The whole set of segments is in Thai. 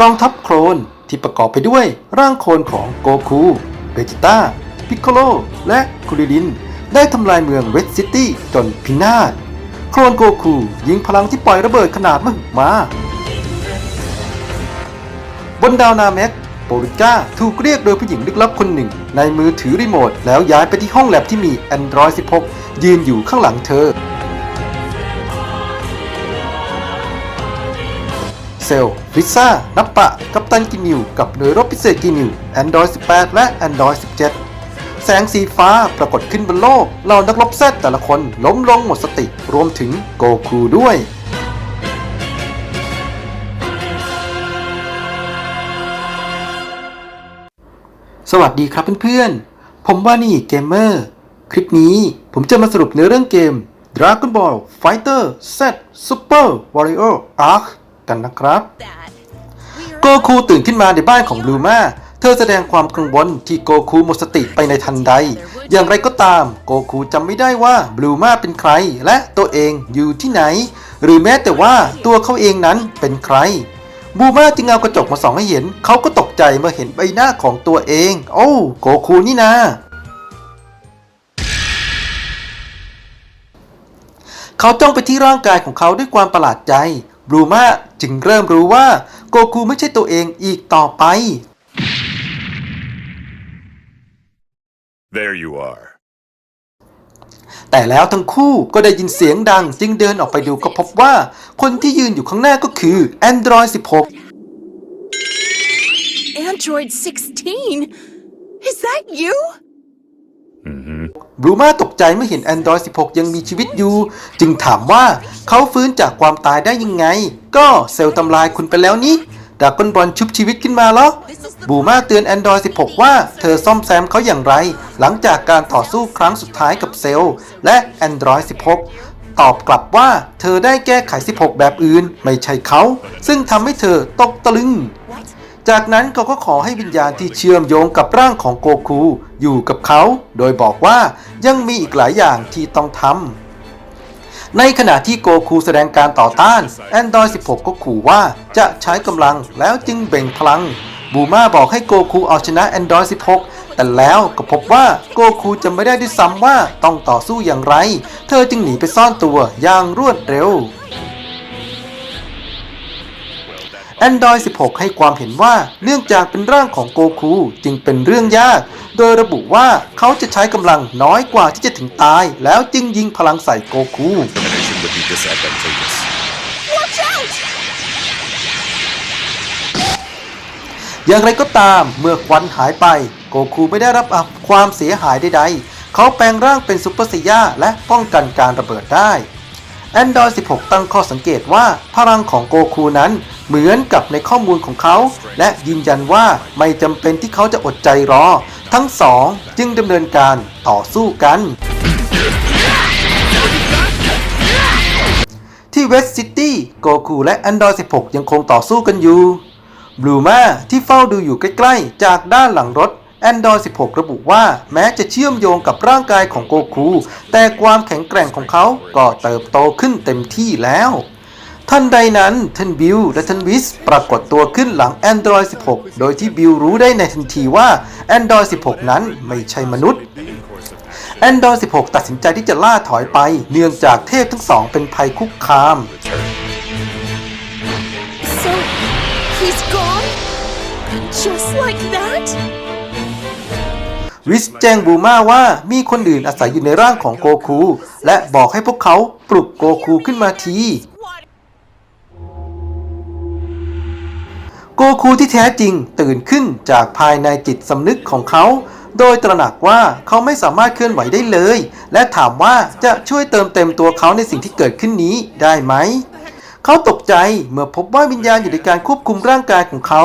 กองทัพโครนที่ประกอบไปด้วยร่างโคลนของโกคู เบจิต้า พิคโคโล และคุริลิน ได้ทำลายเมืองเวสซิตี้จนพินาศ โคลนโกคูยิงพลังที่ปล่อยระเบิดขนาดมหึมา บนดาวนาเมกโปริก้าถูกเรียกโดยผู้หญิงลึกลับคนหนึ่ง ในมือถือรีโมทแล้วย้ายไปที่ห้องแลบที่มี Android 16 ยืนอยู่ข้างหลังเธอ เซลริซ่านับปะ กัปตันกินิว กับหน่วยรบพิเศษกินิว Android 18 และ Android 17 แสงสีฟ้าปรากฏขึ้นบนโลกเหล่านักรบแซดแต่ละคนล้มลงหมดสติ รวมถึงโกคูด้วยสวัสดีครับเพื่อนๆ ผมว่านี่เกมเมอร์ คลิปนี้ผมจะมาสรุปเนื้อเรื่องเกม Dragon Ball Fighter Z Super Warrior Arc กันนะครับโกคูตื่นขึ้นมาในบ้านของบลูมาเธอแสดงความกังวลที่โกคูหมดสติไปในทันใด อย่างไรก็ตาม โกคูจำไม่ได้ว่าบลูมาเป็นใคร และตัวเองอยู่ที่ไหน หรือแม้แต่ว่าตัวเขาเองนั้นเป็นใครบลูมาจึงเอากระจกมาส่องให้เห็น เขาก็ตกใจเมื่อเห็นใบหน้าของตัวเอง โอ้โกคูนี่นาเขาจ้องไปที่ร่างกายของเขาด้วยความประหลาดใจ บลูมาจึงเริ่มรู้ว่าโกคูไม่ใช่ตัวเองอีกต่อไป There you are. แต่แล้วทั้งคู่ก็ได้ยินเสียงดังจึงเดินออกไปดูก็พบว่า คนที่ยืนอยู่ข้างหน้าก็คือ Android Android 16? Is that you? บลูมาตกใจเมื่อเห็น Android 16 ยังมีชีวิตอยู่ จึงถามว่าเขาฟื้นจากความตายได้ยังไง ก็เซลล์ทำลายคุณไปแล้วนี่ดากอนบอลชุบชีวิตขึ้นมาเหรอบูมาเตือน Android 16 ว่าเธอซ่อมแซมเขาอย่างไร หลังจากการต่อสู้ครั้งสุดท้ายกับเซลล์และ Android 16 ตอบกลับว่าเธอได้แก้ไข 16 แบบอื่นไม่ใช่เขา ซึ่งทำให้เธอตกตะลึง จากนั้นเขาก็ขอให้วิญญาณที่เชื่อมโยงกับร่างของโกคูอยู่กับเขา โดยบอกว่ายังมีอีกหลายอย่างที่ต้องทำ ในขณะที่โกคูแสดงการต่อต้าน Android 16 ก็ขู่ว่าจะใช้กำลังแล้วจึงเบ่งพลัง บูมาบอกให้โกคูเอาชนะ Android 16 แต่แล้วก็พบว่าโกคูจะไม่ได้ด้วยซ้ำว่าต้องต่อสู้อย่างไร เธอจึงหนีไปซ่อนตัวอย่างรวดเร็ว Android 16 ให้ความเห็นว่าเนื่องจากเป็นร่างของโกคูจึงเป็นเรื่องยาก โดยระบุว่าเขาจะใช้กำลังน้อยกว่าที่จะถึงตาย แล้วจึงยิงพลังใส่โกคู อย่างไรก็ตามเมื่อควันหายไป โกคูไม่ได้รับความเสียหายใดๆ เขาแปลงร่างเป็นซุปเปอร์ไซย่าและป้องกันการระเบิดได้ Android 16 ตั้งข้อสังเกตว่าพลังของโกคูนั้น เหมือนกับในข้อมูลของเขา และยืนยันว่าไม่จำเป็นที่เขาจะอดใจรอ ทั้งสองจึงดำเนินการต่อสู้กัน ที่เวสต์ซิตี้โกคูและ Android 16 ยังคงต่อสู้กันอยู่บลูมาที่เฝ้าดูอยู่ใกล้ๆ จากด้านหลังรถ Android 16 ระบุว่าแม้จะเชื่อมโยงกับร่างกายของโกคู แต่ความแข็งแกร่งของเขาก็เติบโตขึ้นเต็มที่แล้ว ทันใดนั้นท่านบิลและท่านวิสปรากฏตัวขึ้นหลัง Android 16 โดยที่บิลรู้ได้ในทันทีว่า Android 16 นั้นไม่ใช่มนุษย์ Android 16 ตัดสินใจที่จะล่าถอยไป เนื่องจากเทพทั้งสองเป็นภัยคุกคาม So, he's gone? Just like that? วิสแจ้งบูมาว่ามีคนอื่นอาศัยอยู่ในร่างของโกคู และบอกให้พวกเขาปลุกโกคูขึ้นมาที โกคูที่แท้จริงตื่นขึ้นจากภายในจิตสำนึกของเขา โดยตระหนักว่าเขาไม่สามารถเคลื่อนไหวได้เลย และถามว่าจะช่วยเติมเต็มตัวเขาในสิ่งที่เกิดขึ้นนี้ได้ไหม เขาตกใจเมื่อพบว่าวิญญาณอยู่ในการควบคุมร่างกายของเขา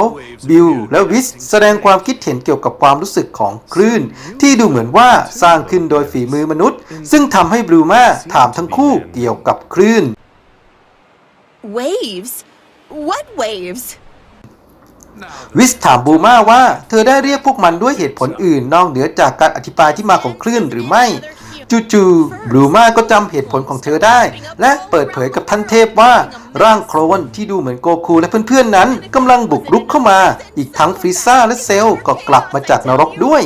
บิลและวิสแสดงความคิดเห็นเกี่ยวกับความรู้สึกของคลื่น ที่ดูเหมือนว่าสร้างขึ้นโดยฝีมือมนุษย์ ซึ่งทำให้บลูมาถามทั้งคู่เกี่ยวกับคลื่น Waves? What waves? วิสถามบูมาว่า เธอได้เรียกพวกมันด้วยเหตุผลอื่นนอกเหนือจากการอธิบายที่มาของคลื่นหรือไม่จจู่ๆบลูมาก็จำเหตุผลของเธอได้ และเปิดเผยกับท่านเทพว่า ร่างโคลนที่ดูเหมือนโกคูและเพื่อนๆนั้นกำลังบุกรุกเข้ามา อีกทั้งฟริซ่าและเซลก็กลับมาจากนรกด้วย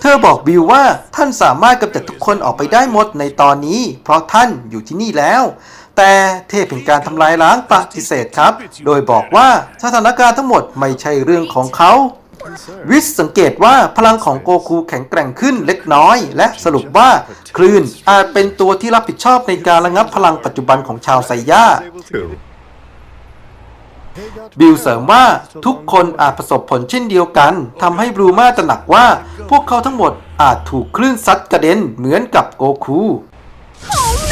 เธอบอกบิลว่าท่านสามารถกำจัดทุกคนออกไปได้หมดในตอนนี้ เพราะท่านอยู่ที่นี่แล้ว แต่เทพแห่งการทำลายล้างปฏิเสธครับ โดยบอกว่าสถานการณ์ทั้งหมดไม่ใช่เรื่องของเขา วิสสังเกตว่าพลังของโกคูแข็งแกร่งขึ้นเล็กน้อย และสรุปว่าคลื่นอาจเป็นตัวที่รับผิดชอบในการระงับพลังปัจจุบันของชาวไซย่าบิลเสริมว่าทุกคนอาจประสบผลเช่นเดียวกันทำให้บลูมาตระหนักว่า พวกเขาทั้งหมดอาจถูกคลื่นซัดกระเด็นเหมือนกับโกคู Oh!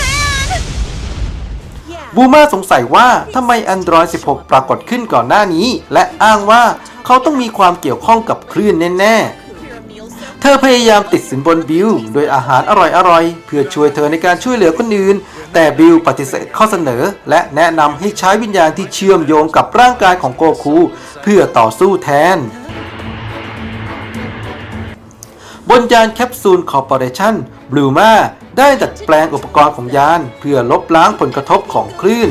บูมาสงสัยว่าทำไม Android 16 ปรากฏขึ้นก่อนหน้านี้ และอ้างว่าเขาต้องมีความเกี่ยวข้องกับคลื่นแน่ ๆ เธอพยายามติดสินบนบิลโดยอาหารอร่อยๆ เพื่อช่วยเธอในการช่วยเหลือคนอื่น แต่บิลปฏิเสธข้อเสนอ และแนะนำให้ใช้วิญญาณที่เชื่อมโยงกับร่างกายของโกคูเพื่อต่อสู้แทนบนยานแคปซูลคอร์ปอเรชั่นบลูมา ได้ดัดแปลงอุปกรณ์ของยาน เพื่อลบล้างผลกระทบของคลื่น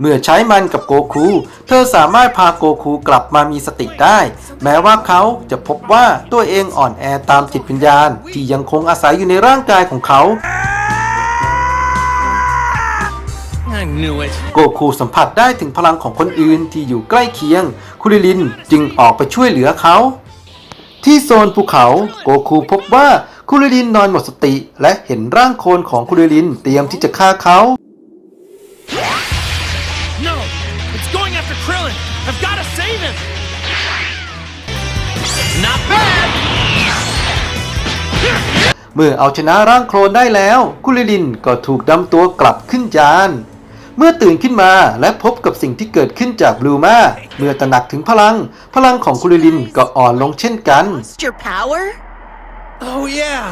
เมื่อใช้มันกับโกคู เธอสามารถพาโกคูกลับมามีสติได้ แม้ว่าเขาจะพบว่าตัวเองอ่อนแอตามจิตวิญญาณ ที่ยังคงอาศัยอยู่ในร่างกายของเขา โกคูสัมผัสได้ถึงพลังของคนอื่นที่อยู่ใกล้เคียง คุริลินจึงออกไปช่วยเหลือเขา ที่โซนภูเขาโกคูพบว่าคุริลินนอนหมดสติ และเห็นร่างโคลนของคุริลินเตรียมที่จะฆ่าเขา No, it's going after Krillin. I've got to save him. Not bad. เมื่อเอาชนะร่างโคลนได้แล้ว คุริลินก็ถูกดำตัวกลับขึ้นยาน เมื่อตื่นขึ้นมาและพบกับสิ่งที่เกิดขึ้นจากบลูมาเมื่อตระหนักถึงพลัง พลังของคุริลินก็อ่อนลงเช่นกัน Lost your power? Oh yeah.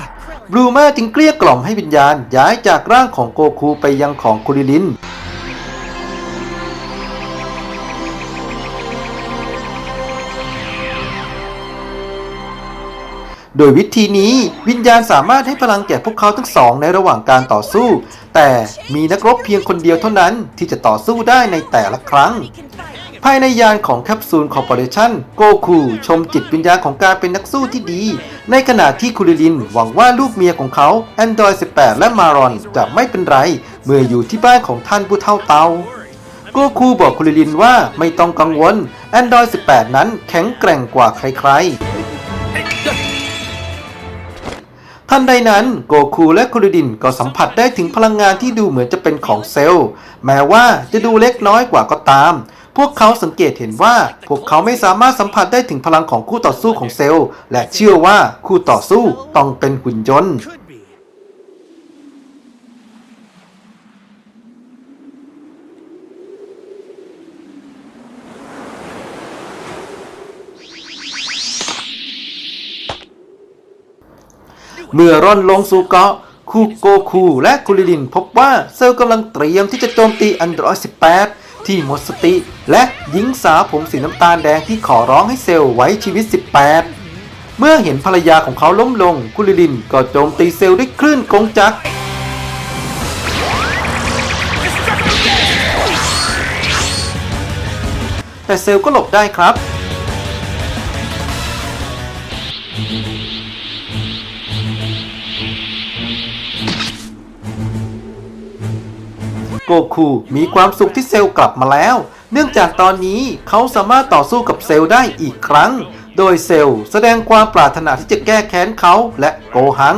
บลูมาจึงเกลี้ยกล่อมให้วิญญาณย้ายจากร่างของโกคูไปยังของคุริลิน โดยวิธีนี้วิญญาณสามารถให้พลังแก่พวกเขาทั้งสองในระหว่างการต่อสู้ แต่มีนักรบเพียงคนเดียวเท่านั้นที่จะต่อสู้ได้ในแต่ละครั้ง ภายในยานของแคปซูลคอร์ปอเรชั่นโกคูชมจิตวิญญาณของการเป็นนักสู้ที่ดี ในขณะที่คุริลินหวังว่าลูกเมียของเขา Android 18 และมารอนจะไม่เป็นไร เมื่ออยู่ที่บ้านของท่านผู้เท่าเตาโกคูบอกคุริลินว่าไม่ต้องกังวล Android 18 นั้นแข็งแกร่งกว่าใครๆ ทันใดนั้นโกคูและคุริดินก็สัมผัสได้ถึงพลังงานที่ดูเหมือนจะเป็นของเซลล์ แม้ว่าจะดูเล็กน้อยกว่าก็ตาม พวกเขาสังเกตเห็นว่า พวกเขาไม่สามารถสัมผัสได้ถึงพลังของคู่ต่อสู้ของเซลล์ และเชื่อว่าคู่ต่อสู้ต้องเป็นหุ่นยนต์ เมื่อร่อนลงสู่เกาะคูโกคูและคุริลินพบว่าเซลกำลังเตรียมที่จะโจมตีอันดรอย18 ที่หมดสติ และหญิงสาวผมสีน้ำตาลแดงที่ขอร้องให้เซลไว้ชีวิต 18 เมื่อเห็นภรรยาของเขาล้มลงคุริลินก็โจมตีเซลด้วยคลื่นกงจักรแต่เซลก็หลบได้ครับ โกคูมีความสุขที่เซลล์กลับมาแล้ว เนื่องจากตอนนี้เขาสามารถต่อสู้กับเซลล์ได้อีกครั้ง โดยเซลล์แสดงความปรารถนาที่จะแก้แค้นเขาและโกหัง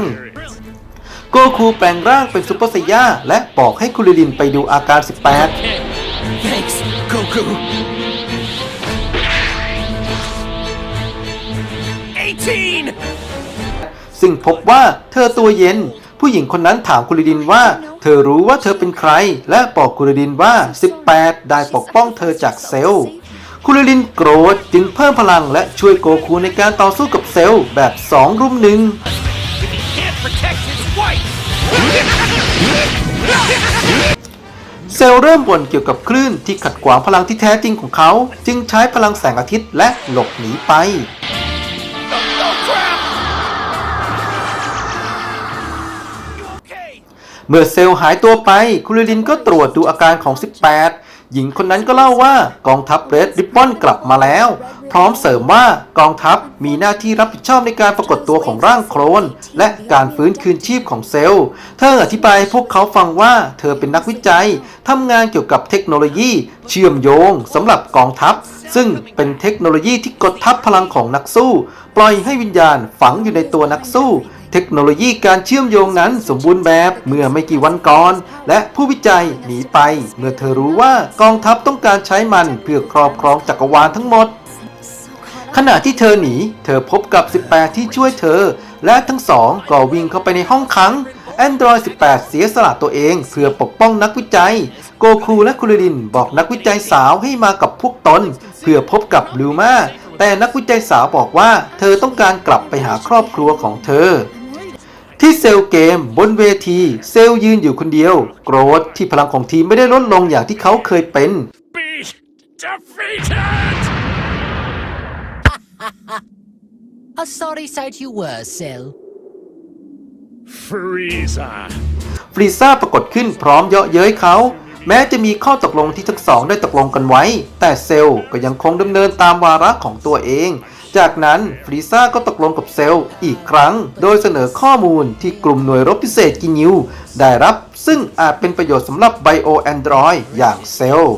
โกคูแปลงร่างเป็นซุปเปอร์ไซย่าและบอกให้คุริลินไปดูอาการ 18 Okay. Thanks, Goku. 18. ซึ่งพบว่าเธอตัวเย็น ผู้หญิงคนนั้นถามคุริดินว่า เธอรู้ว่าเธอเป็นใคร และบอกคุริดินว่า 18 ได้ปกป้องเธอจากเซลล์คุริดินโกรธจึงเพิ่มพลังและช่วยโกคูในการต่อสู้กับเซลล์แบบ 2 รุมหนึ่งเซลล์เริ่มบ่นเกี่ยวกับคลื่นที่ขัดขวางพลังที่แท้จริงของเขา จึงใช้พลังแสงอาทิตย์และหลบหนีไป เมื่อเซลล์หายตัวไปคุริลินก็ตรวจดูอาการของ 18 หญิงคนนั้นก็เล่าว่ากองทัพเรดริบบอนกลับมาแล้ว พร้อมเสริมว่ากองทัพมีหน้าที่รับผิดชอบในการปรากฏตัวของร่างโคลนและการฟื้นคืนชีพของเซลล์ เธออธิบายพวกเขาฟังว่าเธอเป็นนักวิจัยทำงานเกี่ยวกับเทคโนโลยี เชื่อมโยงสำหรับกองทัพ ซึ่งเป็นเทคโนโลยีที่กดทับพลังของนักสู้ ปล่อยให้วิญญาณฝังอยู่ในตัวนักสู้ เทคโนโลยีการเชื่อมโยงนั้นสมบูรณ์แบบเมื่อไม่กี่วันก่อน และผู้วิจัยหนีไป เมื่อเธอรู้ว่ากองทัพต้องการใช้มันเพื่อครอบครองจักรวาลทั้งหมด ขณะที่เธอหนี เธอพบกับ 18 ที่ช่วยเธอ และทั้งสองก็วิ่งเข้าไปในห้องขัง Android 18 เสียสละตัวเองเพื่อปกป้องนักวิจัย โกคูและคุริรินบอกนักวิจัยสาวให้มากับพวกตน เพื่อพบกับบลูมาแต่นักวิจัยสาวบอกว่า เธอต้องการกลับไปหาครอบครัวของเธอ ที่เซลล์เกมบนเวที เซลล์ยืนอยู่คนเดียว โกรธที่พลังของทีมไม่ได้ลดลงอย่างที่เขาเคยเป็น Be defeated! A sorry sight you were, Cell. Frieza. ฟรีซ่าปรากฏขึ้นพร้อมเยาะเย้ยเขา แม้จะมีข้อตกลงที่ทั้งสองได้ตกลงกันไว้ แต่เซลล์ก็ยังคงดำเนินตามวาระของตัวเอง จากนั้นฟรีซ่าก็ตกลงกับเซลล์อีกครั้ง โดยเสนอข้อมูลที่กลุ่มหน่วยรบพิเศษกินิวได้รับซึ่งอาจเป็นประโยชน์สำหรับไบโอแอนดรอยอย่างเซลล์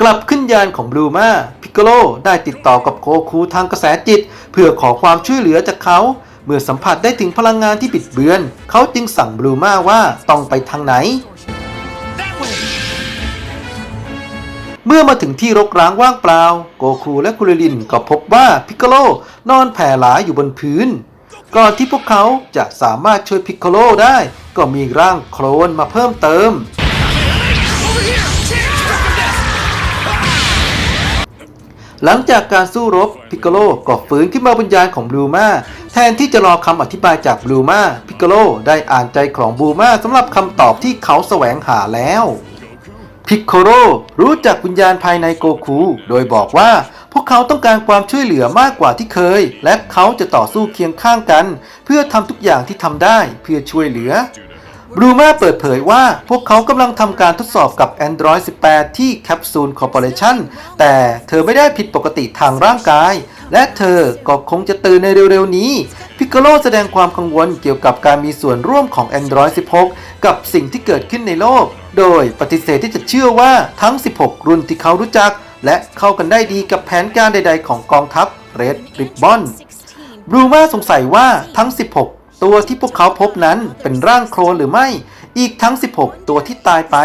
กลับขึ้นยานของบลูมาพิกโลได้ติดต่อกับโกคูทางกระแสจิต เพื่อขอความช่วยเหลือจากเขา เมื่อสัมผัสได้ถึงพลังงานที่บิดเบือน เขาจึงสั่งบลูมาว่าต้องไปทางไหน That way. เมื่อมาถึงที่รกร้างว่างเปล่า โกคูและคุริลินก็พบว่าพิกโ o ลนอนแผ่หลาอยู่บนพื้น ก่อนที่พวกเขาจะสามารถช่วยพิกโ o ลได้ ก็มีร่างโคลนมาเพิ่มเติม หลังจากการสู้รบพิกโ o ลก็ฟื้นขึ้นมาบนยานของบลูมาแทนที่จะรอคำอธิบายจากบลูมาพิกโ o ลได้อ่านใจของบลูมาสำหรับคำตอบที่เขาแสวงหาแล้ว พิกโ o ลรู้จักวิญญาณภายในโกคู โดยบอกว่าพวกเขาต้องการความช่วยเหลือมากกว่าที่เคย และเขาจะต่อสู้เคียงข้างกัน เพื่อทำทุกอย่างที่ทำได้เพื่อช่วยเหลือบรูมาเปิดเผยว่าพวกเขากำลังทำการทดสอบกับ Android 18 ที่ Capsule Corporation แต่เธอไม่ได้ผิดปกติทางร่างกาย และเธอก็คงจะตื่นในเร็วๆนี้ พิกโลแสดงความกังวลเกี่ยวกับการมีส่วนร่วมของ Android 16 กับสิ่งที่เกิดขึ้นในโลก โดยปฏิเสธที่จะเชื่อว่าทั้ง 16 รุ่นที่เขารู้จัก และเข้ากันได้ดีกับแผนการใด ๆ ของกองทัพ Red Ribbon บรูมาสงสัยว่าทั้ง 16 ตัวที่พวกเขาพบนั้นเป็นร่างโคลนหรือไม่ อีกทั้ง 16 ตัวที่ตายไป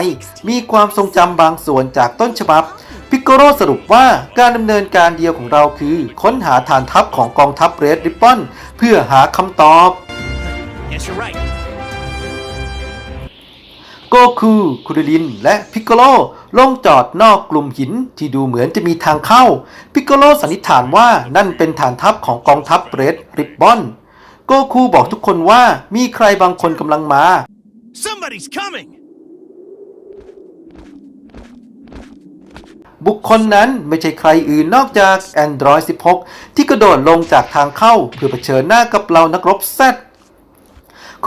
มีความทรงจำบางส่วนจากต้นฉบับ พิกโกโรสรุปว่าการดำเนินการเดียวของเราคือ ค้นหาฐานทัพของกองทัพเรดริบบอนเพื่อหาคำตอบ Yes, you're right. โกคู คุริลิน และพิกโกโลลงจอดนอกกลุ่มหินที่ดูเหมือนจะมีทางเข้า พิกโกโลสันนิษฐานว่านั่นเป็นฐานทัพของกองทัพเรดริบบอน โกคูบอกทุกคนว่ามีใครบางคนกำลังมา Somebody's coming! บุคคลนั้นไม่ใช่ใครอื่นนอกจาก Android 16 ที่กระโดดลงจากทางเข้าเพื่อเผชิญหน้ากับเรานักรบแซด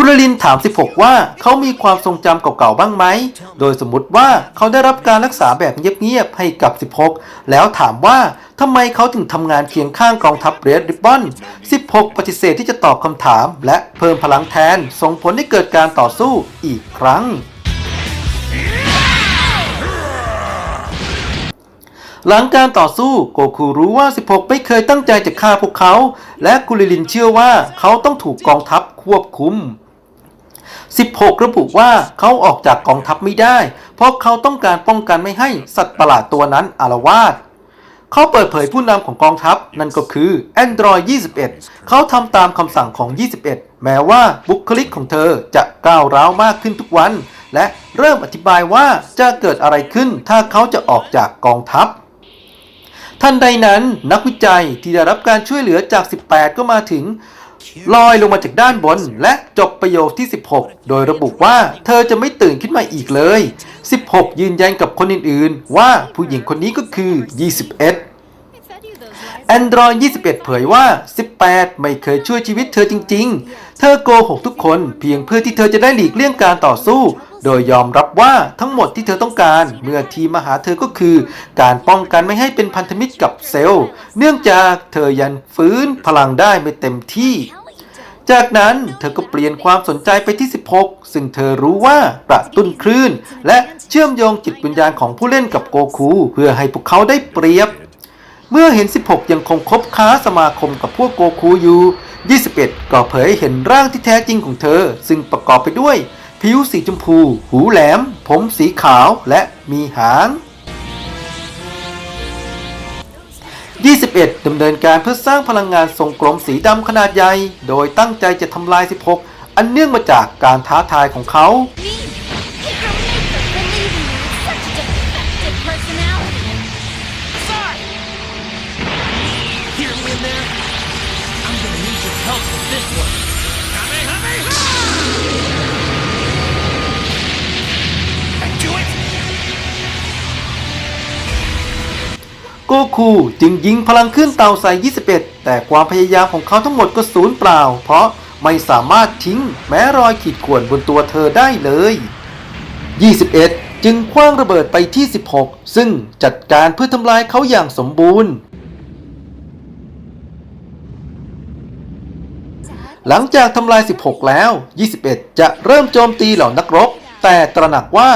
คุณลลินถาม 16 ว่าเขามีความทรงจำเก่าๆบ้างไหม โดยสมมติว่าเขาได้รับการรักษาแบบเงียบๆให้กับ 16 แล้วถามว่าทำไมเขาถึงทำงานเคียงข้างกองทัพเรดริบบอน 16 ปฏิเสธที่จะตอบคำถาม และเพิ่มพลังแทน ส่งผลให้เกิดการต่อสู้อีกครั้งหลังการต่อสู้โกคูรู้ว่า 16 ไม่เคยตั้งใจจะฆ่าพวกเขา และกุลิลินเชื่อว่าเขาต้องถูกกองทัพควบคุม 16 ระบุว่าเขาออกจากกองทัพไม่ได้ เพราะเขาต้องการป้องกันไม่ให้สัตว์ประหลาดตัวนั้นอารวาสเขาเปิดเผยผู้นำของกองทัพนั่นก็คือ Android 21 เขาทำตามคำสั่งของ 21 แม้ว่าบุคลิกของเธอจะก้าวร้าวมากขึ้นทุกวัน และเริ่มอธิบายว่าจะเกิดอะไรขึ้นถ้าเขาจะออกจากกองทัพทันใดนั้นนักวิจัยที่ได้รับการช่วยเหลือจาก 18 ก็มาถึง ลอยลงมาจากด้านบน และจบประโยคที่ 16 โดยระบุว่า เธอจะไม่ตื่นขึ้นมาอีกเลย 16 ยืนยันกับคนอื่นๆ ว่าผู้หญิงคนนี้ก็คือ 21 Android 21 เผยว่า 18 ไม่เคยช่วยชีวิตเธอจริง ๆ เธอโกหกทุกคนเพียงเพื่อที่เธอจะได้หลีกเลี่ยงการต่อสู้ โดยยอมรับว่าทั้งหมดที่เธอต้องการเมื่อทีมาหาเธอก็คือ การป้องกันไม่ให้เป็นพันธมิตรกับเซลล์ เนื่องจากเธอยันฟื้นพลังได้ไม่เต็มที่ จากนั้นเธอก็เปลี่ยนความสนใจไปที่ 16 ซึ่งเธอรู้ว่ากระตุ้นคลื่น และเชื่อมโยงจิตวิญญาณของผู้เล่นกับโกคู เพื่อให้พวกเขาได้เปรียบ เมื่อเห็น 16 ยังคงคบค้าสมาคมกับพวกโกคูอยู่ 21 ก็เผยเห็นร่างที่แท้จริงของเธอ ซึ่งประกอบไปด้วย ผิวสีชมพู หูแหลม ผมสีขาวและมีหาง 21 ดำเนินการเพื่อสร้างพลังงานทรงกลมสีดำขนาดใหญ่ โดยตั้งใจจะทำลาย 16 อันเนื่องมาจากการท้าทายของเขา โกคูจึงยิงพลังขึ้นเตาใส่ 21 แต่ความพยายามของเขาทั้งหมดก็สูญเปล่า เพราะไม่สามารถทิ้งแม้รอยขีดข่วนบนตัวเธอได้เลย 21 จึงคว้างระเบิดไปที่ 16 ซึ่งจัดการเพื่อทำลายเขาอย่างสมบูรณ์ หลังจากทำลาย 16 แล้ว 21 จะเริ่มโจมตีเหล่านักรบ แต่ตระหนักว่า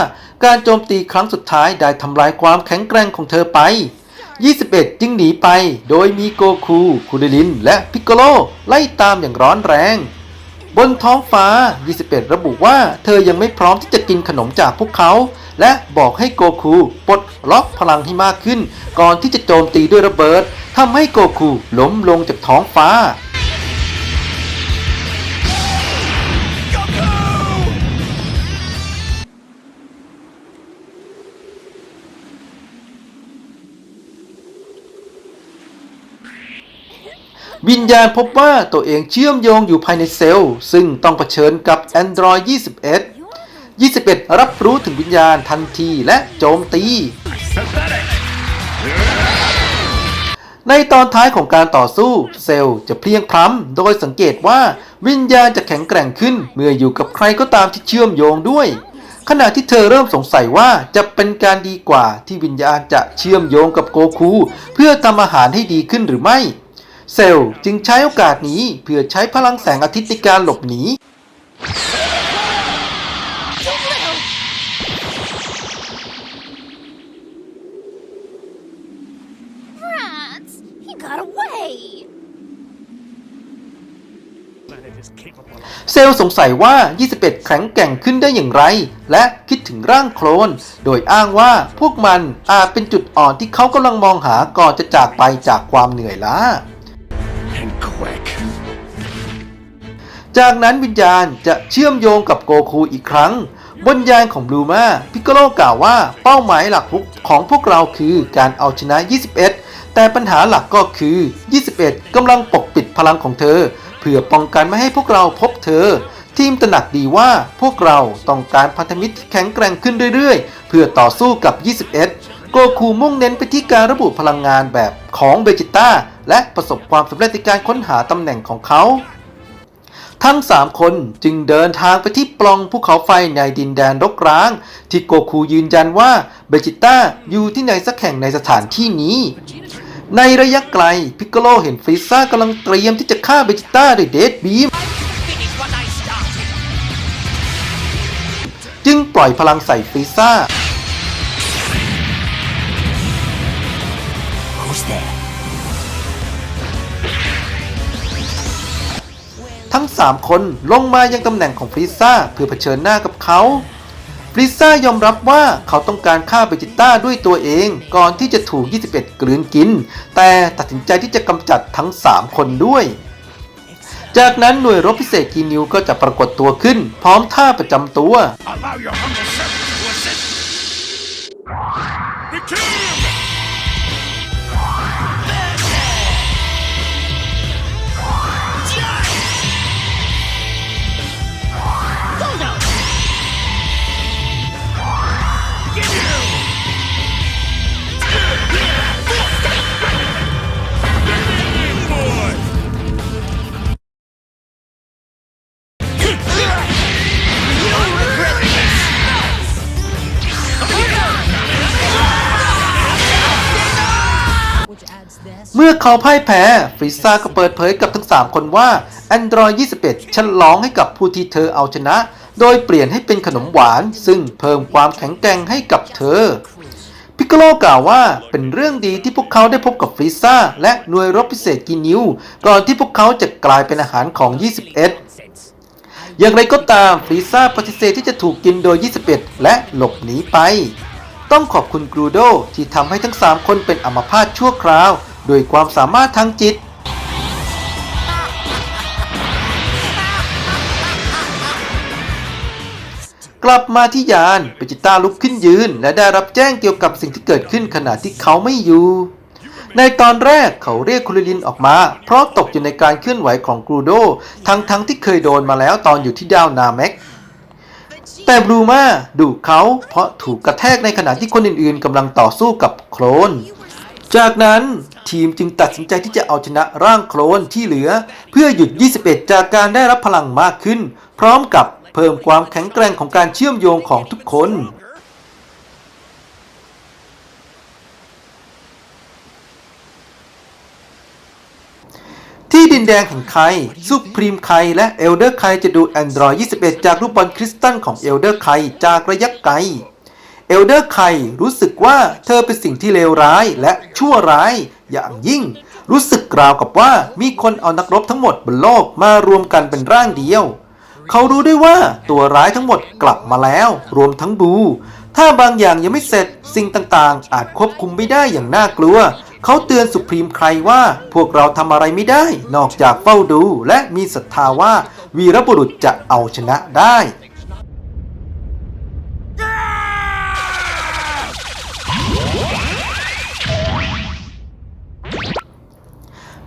การโจมตีครั้งสุดท้ายได้ทำลายความแข็งแกร่งของเธอไป 21 จึงหนีไป โดยมีโกคูคูเดลิน และพิกโกโล ไล่ตามอย่างร้อนแรง บนท้องฟ้า 21 ระบุว่าเธอยังไม่พร้อมที่จะกินขนมจากพวกเขา และบอกให้โกคูปลดล็อกพลังให้มากขึ้น ก่อนที่จะโจมตีด้วยระเบิดทำให้โกคูล้มลงจากท้องฟ้า วิญญาณพบว่าตัวเองเชื่อมโยงอยู่ภายในเซลล์ ซึ่งต้องเผชิญกับ Android 21 21 รับรู้ถึงวิญญาณทันทีและโจมตี ในตอนท้ายของการต่อสู้ เซลล์จะเพลียงพล้ำโดยสังเกตว่าวิญญาณจะแข็งแกร่งขึ้น เมื่ออยู่กับใครก็ตามที่เชื่อมโยงด้วย ขณะที่เธอเริ่มสงสัยว่าจะเป็นการดีกว่าที่วิญญาณจะเชื่อมโยงกับโกคู เพื่อทำอาหารให้ดีขึ้นหรือไม่ เซลล์จึงใช้โอกาสนี้เพื่อใช้พลังแสงอาทิตย์ในการหลบหนี Rats! He got away! Planet is capable of เซลล์สงสัยว่า 21 แข็งแกร่งขึ้นได้อย่างไร และคิดถึงร่างโคลน โดยอ้างว่าพวกมันอาจเป็นจุดอ่อนที่เขากำลังมองหาก่อนจะจากไปจากความเหนื่อยล้า And quick. จากนั้นวิญญาณจะเชื่อมโยงกับโกคูอีกครั้ง บนยานของบลูมาพิกโกโลกล่าวว่าเป้าหมายหลักของพวกเราคือการเอาชนะ 21 แต่ปัญหาหลักก็คือ 21 กำลังปกปิดพลังของเธอ เพื่อป้องกันไม่ให้พวกเราพบเธอ ทีมตระหนักดีว่าพวกเราต้องการพันธมิตรที่แข็งแกร่งขึ้นเรื่อยๆ เพื่อต่อสู้กับ 21 โกคูมุ่งเน้นไปที่การระบุพลังงานแบบของเบจิต้าและประสบความสำเร็จในการค้นหาตำแหน่งของเขา ทั้ง 3 คนจึงเดินทางไปที่ปล่องภูเขาไฟในดินแดนรกร้าง ที่โกคูยืนยันว่าเบจิต้าอยู่ที่ไหนสักแห่งในสถานที่นี้ ในระยะไกลพิกโกโลเห็นฟรีซ่ากำลังเตรียมที่จะฆ่าเบจิต้าด้วยเดดบีมจึงปล่อยพลังใส่ฟรีซ่า ทั้ง 3 คนลงมายังตำแหน่งของฟรีซ่าเพื่อเผชิญหน้ากับเขาฟรีซ่ายอมรับว่าเขาต้องการฆ่าเบจิต้าด้วยตัวเองก่อนที่จะถูก 21 กลืนกิน แต่ตัดสินใจที่จะกำจัดทั้ง 3 คนด้วย จากนั้นหน่วยรบพิเศษกีนิวก็จะปรากฏตัวขึ้น พร้อมท่าประจำตัว Allow your humble servant to assist. The king! มื่อเขาพ่ายแพ้ฟริซ่าก็เปิดเผยกับทั้ง 3 คนว่า Android 21 ฉลองให้กับผู้ที่เธอเอาชนะ โดยเปลี่ยนให้เป็นขนมหวาน ซึ่งเพิ่มความแข็งแกร่งให้กับเธอ พิกโลกล่าวว่าเป็นเรื่องดีที่พวกเขาได้พบกับฟริซ่าและหน่วยรบพิเศษกินิวก่อนที่พวกเขาจะกลายเป็นอาหารของ 21 อย่างไรก็ตามฟรีซ่าปฏิเสธที่จะถูกกินโดย 21 และหลบหนีไป ต้องขอบคุณกรูโดที่ทำให้ทั้ง 3 คนเป็นอัมพาตชั่วคราว โดยความสามารถทางจิต กลับมาที่ยานเปจิต้าลุกขึ้นยืน และได้รับแจ้งเกี่ยวกับสิ่งที่เกิดขึ้นขณะที่เขาไม่อยู่ ในตอนแรกเขาเรียกคุริลินออกมา เพราะตกอยู่ในการเคลื่อนไหวของกรูโด ทั้งทั้งๆที่เคยโดนมาแล้วตอนอยู่ที่ดาวนาแม็กแต่บลูมาดุเขาเพราะถูกกระแทกในขณะที่คนอื่นๆกำลังต่อสู้กับโคลน จากนั้นทีมจึงตัดสินใจที่จะเอาชนะร่างโคลนที่เหลือ เพื่อหยุด 21 จากการได้รับพลังมากขึ้น พร้อมกับเพิ่มความแข็งแกร่งของการเชื่อมโยงของทุกคน ที่ดินแดงแห่งไคซุปพรีมไคและเอลเดอร์ไคจะดู Android 21 จากลูกบอลคริสตัลของเอลเดอร์ไคจากระยะไกล เอลเดอร์ไครู้สึกว่าเธอเป็นสิ่งที่เลวร้ายและชั่วร้ายอย่างยิ่ง รู้สึกราวกับว่ามีคนเอานักรบทั้งหมดบนโลกมารวมกันเป็นร่างเดียว เขารู้ด้วยว่าตัวร้ายทั้งหมดกลับมาแล้ว รวมทั้งบู ถ้าบางอย่างยังไม่เสร็จสิ่งต่างๆ อาจควบคุมไม่ได้อย่างน่ากลัว เขาเตือนสุพรีมใครว่า พวกเราทำอะไรไม่ได้ นอกจากเฝ้าดูและมีศรัทธาว่า วีรบุรุษจะเอาชนะได้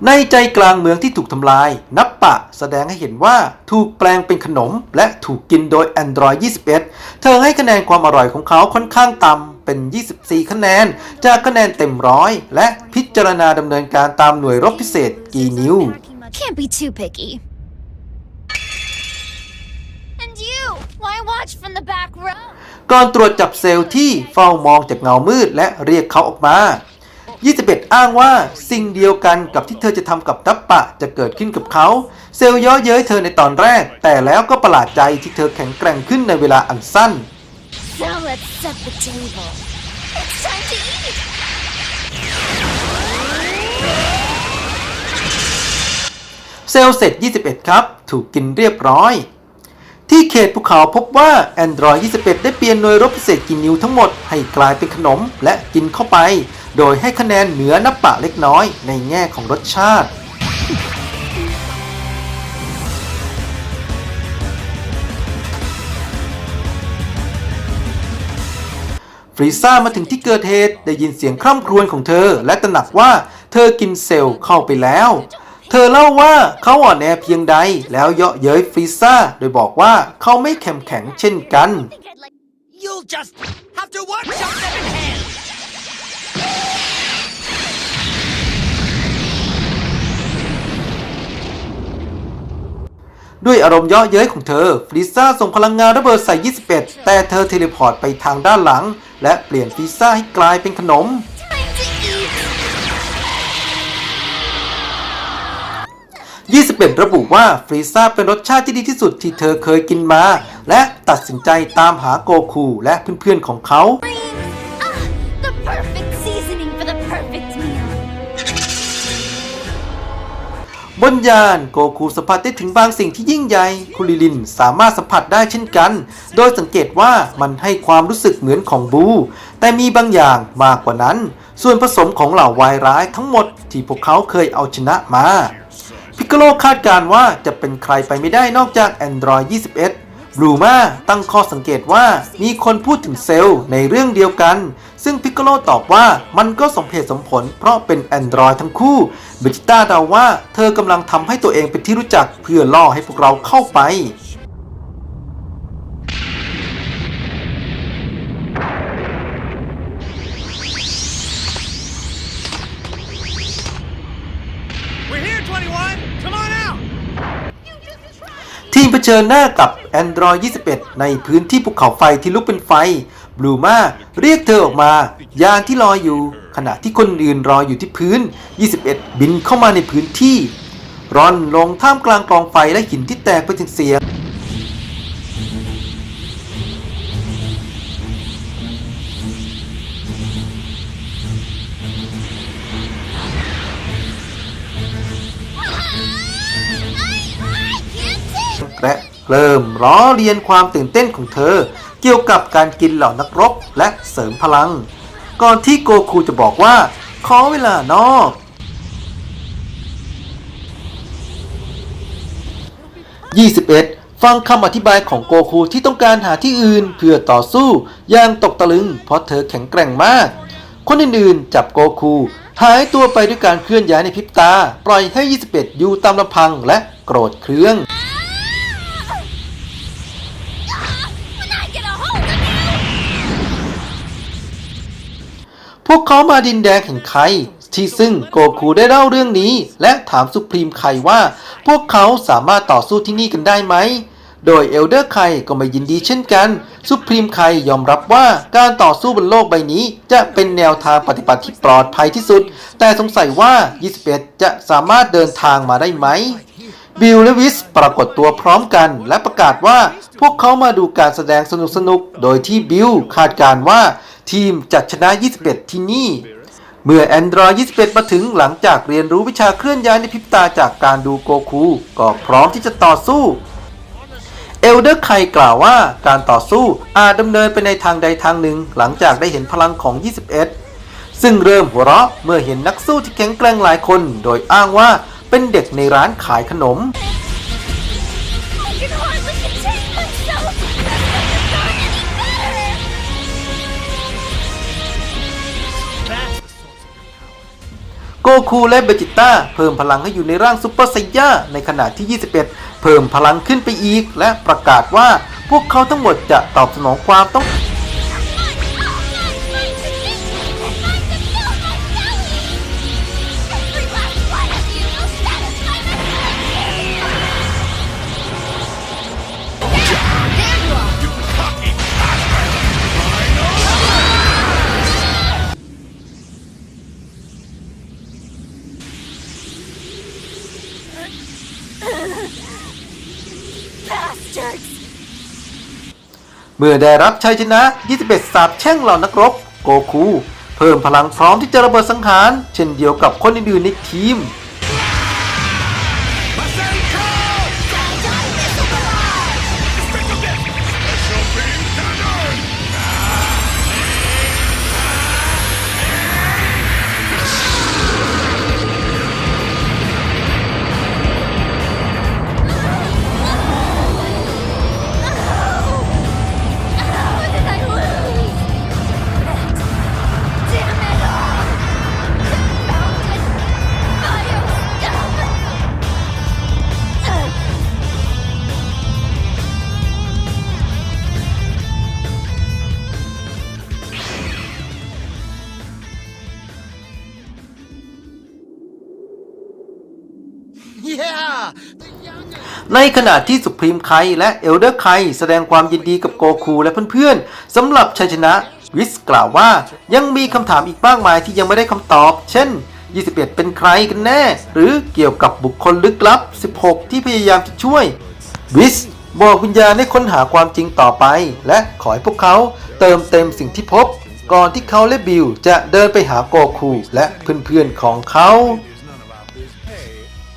ในใจกลางเมืองที่ถูกทำลาย นับปะแสดงให้เห็นว่าถูกแปลงเป็นขนม และถูกกินโดย Android 21 เธอให้คะแนนความอร่อยของเขาค่อนข้างต่ำเป็น 24 คะแนน จากคะแนนเต็มร้อย และพิจารณาดำเนินการตามหน่วยรบพิเศษกีนิว Can't be too picky. And you! Why watch from the back row? ก่อนตรวจจับเซลล์ที่เฝ้ามองจากเงามืดและเรียกเขาออกมา 21 อ้างว่าสิ่งเดียวกันกับที่เธอจะทำกับนับปะจะเกิดขึ้นกับเขา เซลล์ย่อเย้ยเธอในตอนแรก แต่แล้วก็ประหลาดใจที่เธอแข็งแกร่งขึ้นในเวลาอันสั้น So let's set the table. It's time to eat! เซลล์เสร็จ 21 ครับ ถูกกินเรียบร้อย ที่เขตภูเขาพบว่า Android 21 ได้เปลี่ยนหน่วยรบพิเศษกินนิวทั้งหมดให้กลายเป็นขนมและกินเข้าไป โดยให้คะแนนเหนือนับปะเล็กน้อยในแง่ของรสชาติ ฟรีซ่ามาถึงที่เกิดเหตุได้ยินเสียงคร่ำครวญของเธอ และตระหนักว่าเธอกินเซลล์เข้าไปแล้ว เธอเล่าว่าเขาอ่อนแอเพียงใดแล้วเยาะเย้ยฟรีซ่าโดยบอกว่าเขาไม่เข้มแข็งเช่นกัน think I'd like You'll just have to watch your seven hands. ด้วยอารมณ์เยาะเย้ยของเธอฟรีซ่าส่งพลังงานระเบิดใส่ 21 แต่เธอเทเลพอร์ตไปทางด้านหลัง และเปลี่ยนฟรีซ่าให้กลายเป็นขนม 21 ระบุว่าฟรีซ่าเป็นรสชาติที่ดีที่สุดที่เธอเคยกินมา และตัดสินใจตามหาโกคูและเพื่อนๆของเขา Ah, บนยานโกคูสัมผัสได้ถึงบางสิ่งที่ยิ่งใหญ่คุริลินสามารถสัมผัสได้เช่นกัน โดยสังเกตว่ามันให้ความรู้สึกเหมือนของบู แต่มีบางอย่างมากกว่านั้น ส่วนผสมของเหล่าวายร้ายทั้งหมดที่พวกเขาเคยเอาชนะมา พิกโกโลคาดการ์ว่าจะเป็นใครไปไม่ได้นอกจาก Android 21 บลูมาตั้งข้อสังเกตว่ามีคนพูดถึงเซลล์ในเรื่องเดียวกัน ซึ่งพิกโกโลตอบว่ามันก็สมเหตุสมผลเพราะเป็น Android ทั้งคู่เบจิต้าเดาว่าเธอกำลังทำให้ตัวเองเป็นที่รู้จักเพื่อล่อให้พวกเราเข้าไป ทีมเผชิญหน้ากับ Android 21 ในพื้นที่ภูเขาไฟที่ลุกเป็นไฟ บลูมาเรียกเธอออกมา ยานที่ลอยอยู่ ขณะที่คนอื่นรออยู่ที่พื้น 21 บินเข้ามาในพื้นที่ รอนลงท่ามกลางกองไฟและหินที่แตกไปถึงเสียง และเริ่มล้อเลียนความตื่นเต้นของเธอ เกี่ยวกับการกินเหล่านักรบและเสริมพลัง ก่อนที่โกคูจะบอกว่า ขอเวลานอก21 ฟังคำอธิบายของโกคูที่ต้องการหาที่อื่นเพื่อต่อสู้อย่างตกตะลึง เพราะเธอแข็งแกร่งมาก คนอื่นๆ จับโกคูหายตัวไปด้วยการเคลื่อนย้ายในพริบตา ปล่อยให้ 21 อยู่ตามลำพังและโกรธเคือง พวกเขามาดินแดนแห่งไคที่ซึ่งโกคูได้เล่าเรื่องนี้ และถามสุพรีมไคว่า พวกเขาสามารถต่อสู้ที่นี่กันได้ไหม โดยเอลเดอร์ไคก็ไม่ยินดีเช่นกัน สุพรีมไคยอมรับว่าการต่อสู้บนโลกใบนี้ จะเป็นแนวทางปฏิบัติที่ปลอดภัยที่สุด แต่สงสัยว่า 21 จะสามารถเดินทางมาได้ไหมบิลและวิสปรากฏตัวพร้อมกัน และประกาศว่าพวกเขามาดูการแสดงสนุกๆ โดยที่บิลคาดการณ์ว่า ทีมจะชนะ 21 ที่นี่ เมื่อแอนดรอย21 มาถึงหลังจากเรียนรู้วิชาเคลื่อนย้ายในพริบตาจากการดูโกคู ก็พร้อมที่จะต่อสู้ เอลเดอร์ไคกล่าวว่าการต่อสู้อาจดำเนินไปในทางใดทางหนึ่งหลังจากได้เห็นพลังของ 21 ซึ่งเริ่มหัวเราะเมื่อเห็นนักสู้ที่แข็งแกร่งหลายคน โดยอ้างว่าเป็นเด็กในร้านขายขนม โกคูและเบจิต้าเพิ่มพลังให้อยู่ในร่างซูเปอร์ไซย่าในขณะที่ 21 เพิ่มพลังขึ้นไปอีก และประกาศว่าพวกเขาทั้งหมดจะตอบสนองความต้อง เมื่อได้รับชัยชนะ 21 สาบแช่งเหล่านักรบ โกคู เพิ่มพลังพร้อมที่จะระเบิดสังหาร เช่นเดียวกับคนอื่นๆในทีม ในขณะที่สุพรีมไคและเอลเดอร์ไคแสดงความยินดีกับโกคูและเพื่อนๆสำหรับชัยชนะ วิสกล่าวว่ายังมีคำถามอีกมากมายที่ยังไม่ได้คำตอบ เช่น 21 เป็นใครกันแน่ หรือเกี่ยวกับบุคคลลึกลับ 16 ที่พยายามจะช่วย วิสบอกวิญญาณให้ค้นหาความจริงต่อไป และขอให้พวกเขาเติมเต็มสิ่งที่พบ ก่อนที่เขาและบิลจะเดินไปหาโกคูและเพื่อนๆของเขา